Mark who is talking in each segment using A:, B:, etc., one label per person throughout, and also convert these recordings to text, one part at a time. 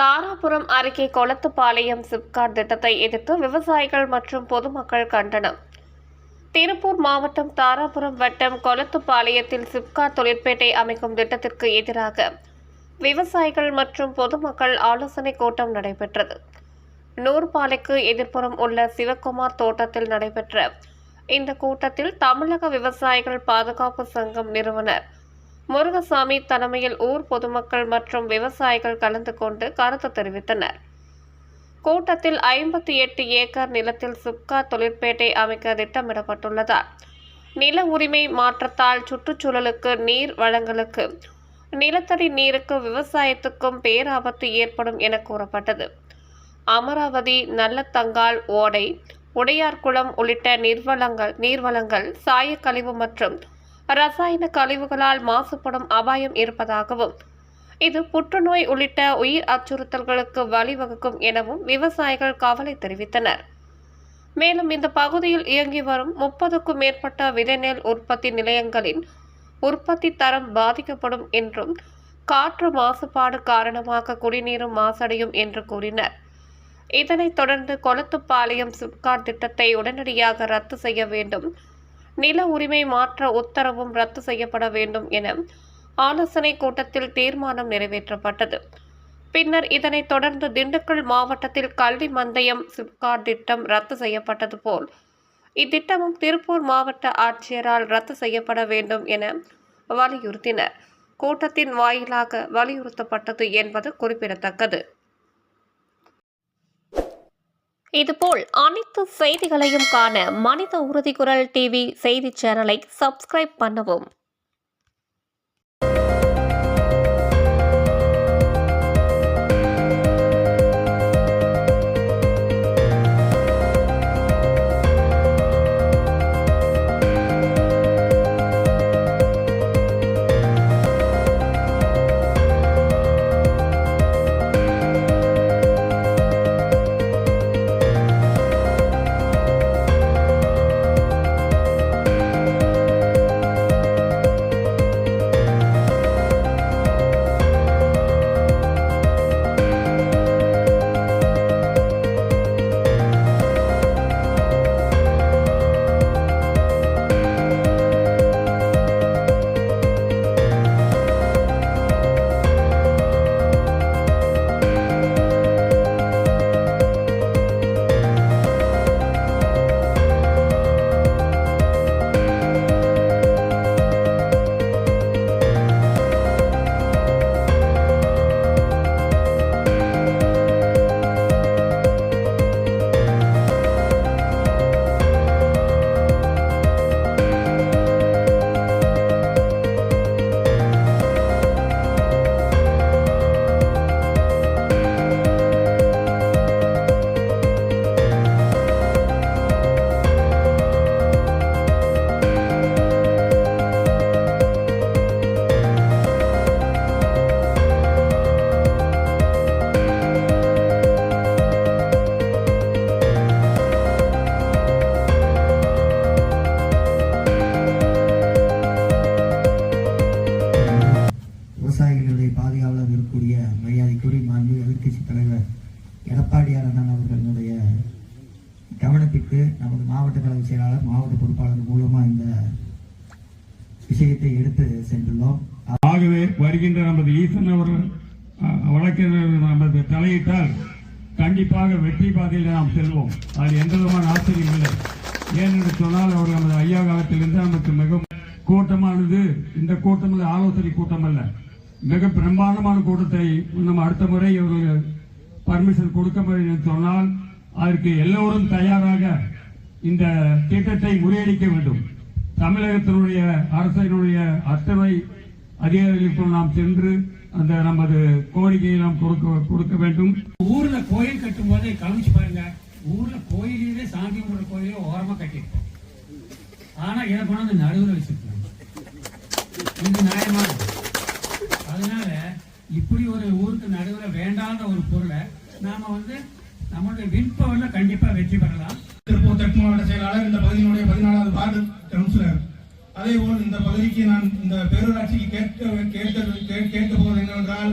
A: தாராபுரம் அருகே கொளத்துப்பாளையம் சிப்காட் திட்டத்தை எதிர்த்து விவசாயிகள் மற்றும் பொதுமக்கள் கண்டனம். திருப்பூர் மாவட்டம் தாராபுரம் வட்டம் கொளத்துப்பாளையத்தில் சிப்காட் தொழிற்பேட்டை அமைக்கும் திட்டத்திற்கு எதிராக விவசாயிகள் மற்றும் பொதுமக்கள் ஆலோசனை கூட்டம் நடைபெற்றது. நூற்பாலைக்கு எதிர்ப்புறம் உள்ள சிவகுமார் தோட்டத்தில் நடைபெற்ற இந்த கூட்டத்தில் தமிழக விவசாயிகள் பாதுகாப்பு சங்கம் நிறுவனர் முருகசாமி தலைமையில் ஊர் பொதுமக்கள் மற்றும் விவசாயிகள் கலந்து கொண்டு கருத்து தெரிவித்தனர். கூட்டத்தில் ஐம்பத்தி எட்டு ஏக்கர் நிலத்தில் சுப்கா தொழிற்பேட்டை அமைக்க திட்டமிடப்பட்டுள்ளதால் நில உரிமை மாற்றத்தால் சுற்றுச்சூழலுக்கு நீர் வளங்களுக்கு நிலத்தடி நீருக்கு விவசாயத்துக்கும் பேராபத்து ஏற்படும் என கூறப்பட்டது. அமராவதி நல்லத்தங்கால் ஓடை உடையார்குளம் உள்ளிட்ட நீர்வளங்கள் நீர்வளங்கள் சாயக்கழிவு மற்றும் ரசாயன கழிவுகளால் மாசுபடும் அபாயம் இருப்பதாகவும் இது புற்றுநோய் உள்ளிட்ட உயிர் அச்சுறுத்தல்களுக்கு வழிவகுக்கும் எனவும் விவசாயிகள் கவலை தெரிவித்தனர். மேலும் இந்த பகுதியில் இயங்கி வரும் முப்பதுக்கும் மேற்பட்ட விதைநெல் உற்பத்தி நிலையங்களின் உற்பத்தி தரம் பாதிக்கப்படும் என்றும் காற்று மாசுபாடு காரணமாக குடிநீரும் மாசடையும் என்று கூறினர். இதனைத் தொடர்ந்து கொளத்துப்பாளையம் சிப்காட் திட்டத்தை உடனடியாக ரத்து செய்ய வேண்டும் நில உரிமை மாற்ற உத்தரவும் ரத்து செய்யப்பட வேண்டும் என ஆலோசனை கூட்டத்தில் தீர்மானம் நிறைவேற்றப்பட்டது. பின்னர் இதனைத் தொடர்ந்து திண்டுக்கல் மாவட்டத்தில் கல்வி மந்தயம் சிப்காட் திட்டம் ரத்து செய்யப்பட்டது போல் இத்திட்டமும் திருப்பூர் மாவட்ட ஆட்சியரால் ரத்து செய்யப்பட வேண்டும் என வலியுறுத்தினர். கூட்டத்தின் வாயிலாக வலியுறுத்தப்பட்டது என்பது குறிப்பிடத்தக்கது. இதுபோல் அனைத்து செய்திகளையும் காண மனித உறுதி குரல் டிவி செய்தி சேனலை சப்ஸ்கிரைப் பண்ணவும்.
B: தலையிட்டால் கண்டிப்பாக வெற்றி பாதையில் நாம் செல்வோம். அது எந்த விதமான ஆச்சரியம் இல்லை. ஏனென்று சொன்னால் அவர் நமது ஐயா காலத்திலிருந்து நமக்கு மிகவும் கூட்டமானது. இந்த கூட்டம் இல்லை ஆலோசனை கூட்டம் அல்ல மிக பிரம்மாண்டமான கூட்டத்தை நம்ம அடுத்த முறை இவர்கள் பர்மிஷன் கொடுக்க முடியும் என்று சொன்னால் அதற்கு எல்லோரும் தயாராக இந்த திட்டத்தை முறியடிக்க வேண்டும். தமிழகத்தினுடைய அரசினுடைய அத்தனை அதிகாரிகளுக்கு நாம் சென்று அந்த நமது கோரிக்கையை நாம் கொடுக்க கொடுக்க வேண்டும்.
C: ஊர்ல கோயில் கட்டும் போதே கவனிச்சு பாருங்க. ஊர்ல கோயிலே சாமி கும்பிட கோயிலே ஓரமா கட்டிருக்கோம் ஆனா இதை கொண்டாந்து நடுவில் வச்சிருக்காங்க இது நியாயமா? அதனால இப்படி ஒரு ஊருக்கு நடுவில் வேண்டாத ஒரு பொருளை நாம வந்து நம்மளுடைய விற்பவர்ல கண்டிப்பா வெற்றி பெறலாம்
D: திருப்பூர் தெற்கு மாவட்ட செயலாளர் இந்த பகுதியினுடைய பதினாலாவது வார்டு கவுன்சிலர் அதே போல் இந்த பகுதிக்கு நான் இந்த பேரூராட்சிக்கு கேட்க கேட்க கே- கேட்க போவது என்னவென்றால்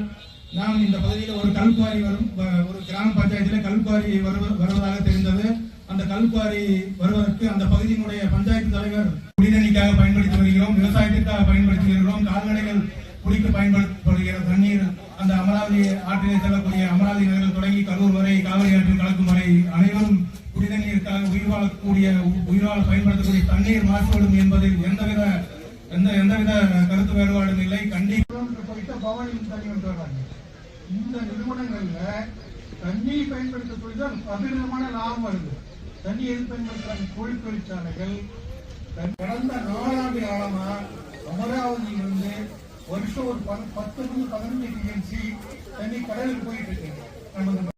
D: நாம் இந்த பகுதியில் ஒரு கல்குவாரி வரும் வ- ஒரு கிராம பஞ்சாயத்தில் கல்குவாரி வருவதாக தெரிந்தது. அந்த கல்குவாரி வருவதற்கு அந்த பகுதியினுடைய பஞ்சாயத்து தலைவர் குடிநீருக்காக பயன்படுத்தி வருகிறோம் விவசாயத்திற்காக பயன்படுத்தி வருகிறோம் கால்நடைகள் குடிக்க பயன்படுத்தப்படுகிற தண்ணீர் அந்த அமராவதி ஆற்றிலே செல்லக்கூடிய அமராவதி நகரில் தொடங்கி கரூர் வரை காவிரி ஆற்றில் கலக்கும் வரை அனைவரும் குடிநீருக்காக உயிர் வாழக்கூடிய உயிர் வாழ பயன்படுத்தக்கூடிய தண்ணீர் மாசுபடும் என்பதில் எந்தவித எந்த எந்தவித கருத்து வேறுபாடும் இல்லை. கண்டிப்பாக
E: தண்ணி வர்றாங்க இந்த நிறுவனங்கள்ல தண்ணியை பயன்படுத்த சொல்லி தான் அபரிதமான லாபம் வருது. தண்ணி எது பயன்படுத்துறாங்க? கோழி தொழிற்சாலைகள். தன் கடந்த நாலாண்டு காலமா அமராவதியிலிருந்து வருஷம் ஒரு பத்து பதினஞ்சு டிஎம்சி தண்ணி கடலுக்கு போயிட்டு இருக்கு.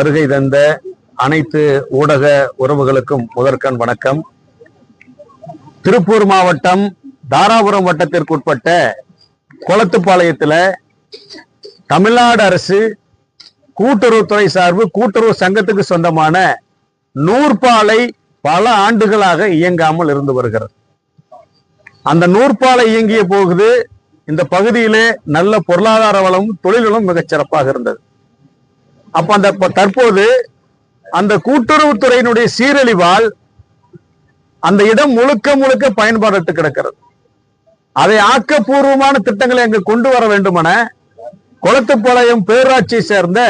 F: வருகை தந்த அனைத்து ஊடக உறவுகளுக்கும் முதற்கண் வணக்கம். திருப்பூர் மாவட்டம் தாராபுரம் வட்டத்திற்குட்பட்ட குளத்துப்பாளையத்துல தமிழ்நாடு அரசு கூட்டுறவுத்துறை சார்பு கூட்டுறவு சங்கத்துக்கு சொந்தமான நூற்பாலை பல ஆண்டுகளாக இயங்காமல் இருந்து வருகிறது. அந்த நூற்பாலை இயங்கிய போகுது இந்த பகுதியிலே நல்ல பொருளாதார வளமும் தொழில்களும் மிகச் சிறப்பாக இருந்தது. அப்ப அந்த தற்போது அந்த கூட்டுறவுத்துறையினுடைய சீரழிவால் அந்த இடம் முழுக்க முழுக்க பயன்பாடு கிடக்கிறது. அதை ஆக்கப்பூர்வமான திட்டங்களை அங்கு கொண்டு வர வேண்டுமென குளத்துப்பாளையம் பேராட்சியை சேர்ந்த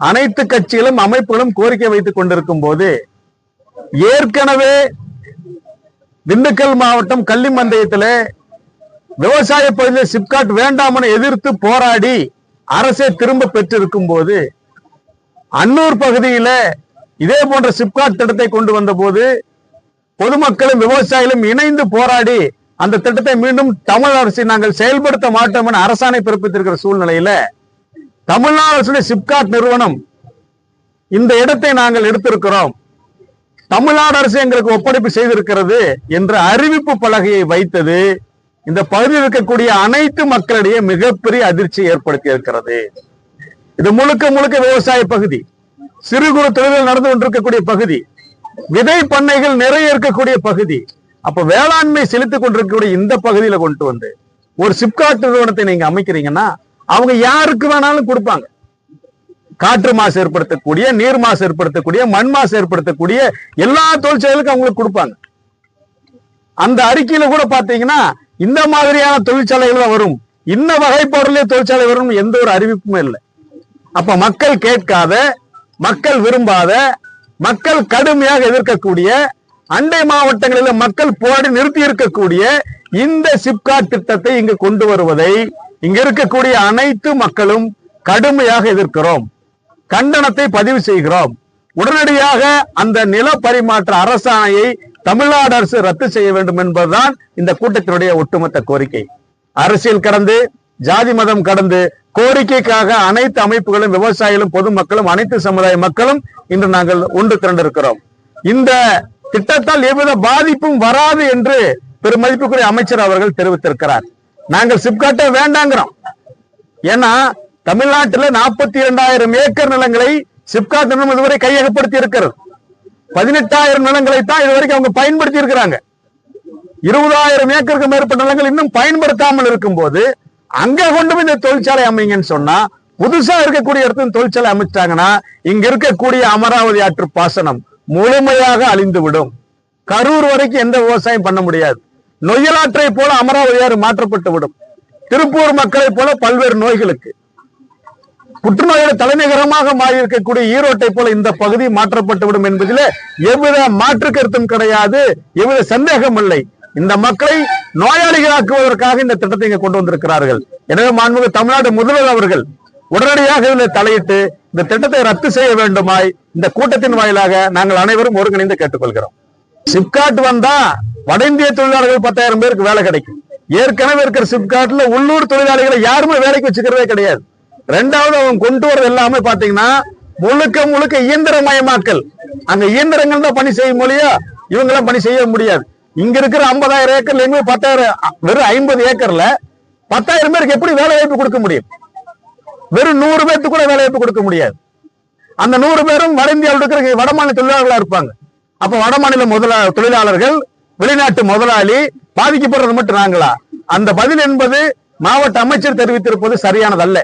F: அனைத்து கட்சிகளும் அமைப்புகளும் கோரிக்கை வைத்துக் கொண்டிருக்கும் போது ஏற்கனவே திண்டுக்கல் மாவட்டம் கள்ளிமந்தயத்தில் விவசாய பகுதியில் சிப்காட் வேண்டாம் என எதிர்த்து போராடி அரசே திரும்ப பெற்றிருக்கும் போது அன்னூர் பகுதியில இதே போன்ற சிப்காட் திட்டத்தை கொண்டு வந்த போது பொதுமக்களும் விவசாயிகளும் இணைந்து போராடி அந்த திட்டத்தை மீண்டும் தமிழ் அரசு நாங்கள் செயல்படுத்த மாட்டோம் என அரசாணை பிறப்பித்திருக்கிற சூழ்நிலையில தமிழ்நாடு அரசுடைய சிப்காட் நிறுவனம் இந்த இடத்தை நாங்கள் எடுத்திருக்கிறோம். தமிழ்நாடு அரசு எங்களுக்கு ஒப்படைப்பு செய்திருக்கிறது என்ற அறிவிப்பு பலகையை வைத்தது இந்த பகுதியில் இருக்கக்கூடிய அனைத்து மக்களிடையே மிகப்பெரிய அதிர்ச்சி ஏற்படுத்தி இருக்கிறது. இது முழுக்க முழுக்க விவசாய பகுதி. சிறு குறு தொழில்கள் நடந்து கொண்டிருக்கக்கூடிய பகுதி. விதை பண்ணைகள் நிறைய இருக்கக்கூடிய பகுதி. அப்ப வேளாண்மை செலுத்திக் கொண்டிருக்கக்கூடிய இந்த பகுதியில கொண்டு வந்து ஒரு சிப்காட் நிறுவனத்தை நீங்க அமைக்கிறீங்கன்னா அவங்க யாருக்கு வேணாலும் கொடுப்பாங்க. காற்று மாசு ஏற்படுத்தக்கூடிய நீர் மாசு ஏற்படுத்தக்கூடிய மண் மாசு ஏற்படுத்தக்கூடிய எல்லா தொழிற்சாலைகளுக்கும் அவங்களுக்கு கொடுப்பாங்க. அந்த அறிக்கையில கூட பாத்தீங்கன்னா இந்த மாதிரியான தொழிற்சாலைகள் தான் வரும். இந்த வகைப்பாடுலயே தொழிற்சாலை வரும் எந்த ஒரு அறிவிப்புமே இல்லை. அப்ப மக்கள் கேட்காத மக்கள் விரும்பாத மக்கள் கடுமையாக எதிர்க்கக்கூடிய அண்டை மாவட்டங்களில் மக்கள் போராடி நிறுத்தி இருக்கக்கூடிய இந்த சிப்காட் திட்டத்தை இங்கு கொண்டு வருவதை இங்க இருக்கக்கூடிய அனைத்து மக்களும் கடுமையாக எதிர்க்கிறோம். கண்டனத்தை பதிவு செய்கிறோம். உடனடியாக அந்த நில பரிமாற்ற அரசாணையை தமிழ்நாடு அரசு ரத்து செய்ய வேண்டும் என்பதுதான் இந்த கூட்டத்தினுடைய ஒட்டுமொத்த கோரிக்கை. அரசியல் கடந்து ஜாதி மதம் கடந்து கோரிக்கைக்காக அனைத்து அமைப்புகளும் விவசாயிகளும் பொதுமக்களும் அனைத்து சமுதாய மக்களும் இன்று நாங்கள் ஒன்று திரண்டிருக்கிறோம். இந்த திட்டத்தால் எவ்வித பாதிப்பும் வராது என்று பெருமதிப்புக்குரிய அமைச்சர் அவர்கள் தெரிவித்திருக்கிறார். நாங்கள் சிப்காட்டை வேண்டாங்கிறோம். ஏன்னா தமிழ்நாட்டில் நாற்பத்தி இரண்டாயிரம் ஏக்கர் நிலங்களை சிப்காட் நிறுவனம் இதுவரை கையகப்படுத்தி இருக்கிறது பதினெட்டாயிரம் நிலங்களை தான் இதுவரைக்கும் அவங்க பயன்படுத்தி இருக்கிறாங்க இருபதாயிரம் ஏக்கருக்கு மேற்பட்ட நிலங்கள் இன்னும் பயன்படுத்தாமல் இருக்கும்போது அங்க கொண்டு போய் இந்த தொழிற்சாலை அமைங்கன்னு சொன்னா புதுசா இருக்கக்கூடிய இடத்துல தொழிற்சாலை அமைச்சிட்டாங்கன்னா இங்க இருக்கக்கூடிய அமராவதி ஆற்று பாசனம் முழுமையாக அழிந்து விடும் கரூர் வரைக்கும் எந்த விவசாயம் பண்ண முடியாது. நொய்யலாற்றை போல அமராவதி ஆறு மாற்றப்பட்டு விடும் திருப்பூர் மக்களை போல பல்வேறு நோய்களுக்கு. புற்றுநோயோட தலைநகரமாக மாறி இருக்கக்கூடிய ஈரோட்டை போல இந்த பகுதி மாற்றப்பட்டுவிடும் என்பதில் எவ்வித மாற்று கருத்தும் கிடையாது எவ்வித சந்தேகம் இல்லை. இந்த மக்களை நோயாளிகளாக்குவதற்காக இந்த திட்டத்தை இங்க கொண்டு வந்திருக்கிறார்கள். எனவே மாண்புமிகு தமிழ்நாடு முதல்வர் அவர்கள் உடனடியாக இதில் தலையிட்டு இந்த திட்டத்தை ரத்து செய்ய வேண்டுமாய் இந்த கூட்டத்தின் வாயிலாக நாங்கள் அனைவரும் ஒருங்கிணைந்து கேட்டுக்கொள்கிறோம். சிப்காட் வந்தா வட இந்திய தொழிலாளர்கள் பத்தாயிரம் பேருக்கு வேலை கிடைக்கும். ஏற்கனவே இருக்கிற சிப்காட்ல உள்ளூர் தொழிலாளிகளை யாருமே வேலைக்கு வச்சுக்கிறதே கிடையாது. ரெண்டாவது அவங்க கொண்டு வரது எல்லாமே பாத்தீங்கன்னா முழுக்க முழுக்க இயந்திரமயமாக்கல். அங்க இயந்திரங்கள் தான் பணி செய்யும் மொழியா இவங்களாம் பணி செய்ய முடியாது. இங்க இருக்கிற ஐம்பதாயிரம் ஏக்கர்ல எங்க பத்தாயிரம் வெறும் ஐம்பது ஏக்கர்ல பத்தாயிரம் பேருக்கு எப்படி வேலை வாய்ப்பு கொடுக்க முடியும்? வெறும் நூறு பேருக்கு கூட வேலை வாய்ப்பு கொடுக்க முடியாது. அந்த நூறு பேரும் வட இந்தியாவில் இருக்கிற வடமாநில தொழிலாளர்களா இருப்பாங்க. அப்ப வடமாநில முதலா தொழிலாளர்கள் வெளிநாட்டு முதலாளி பாதிக்கப்படுறது மட்டும் நாங்களா? அந்த பதில் என்பது மாவட்ட அமைச்சர் தெரிவித்திருப்பது சரியானதல்ல.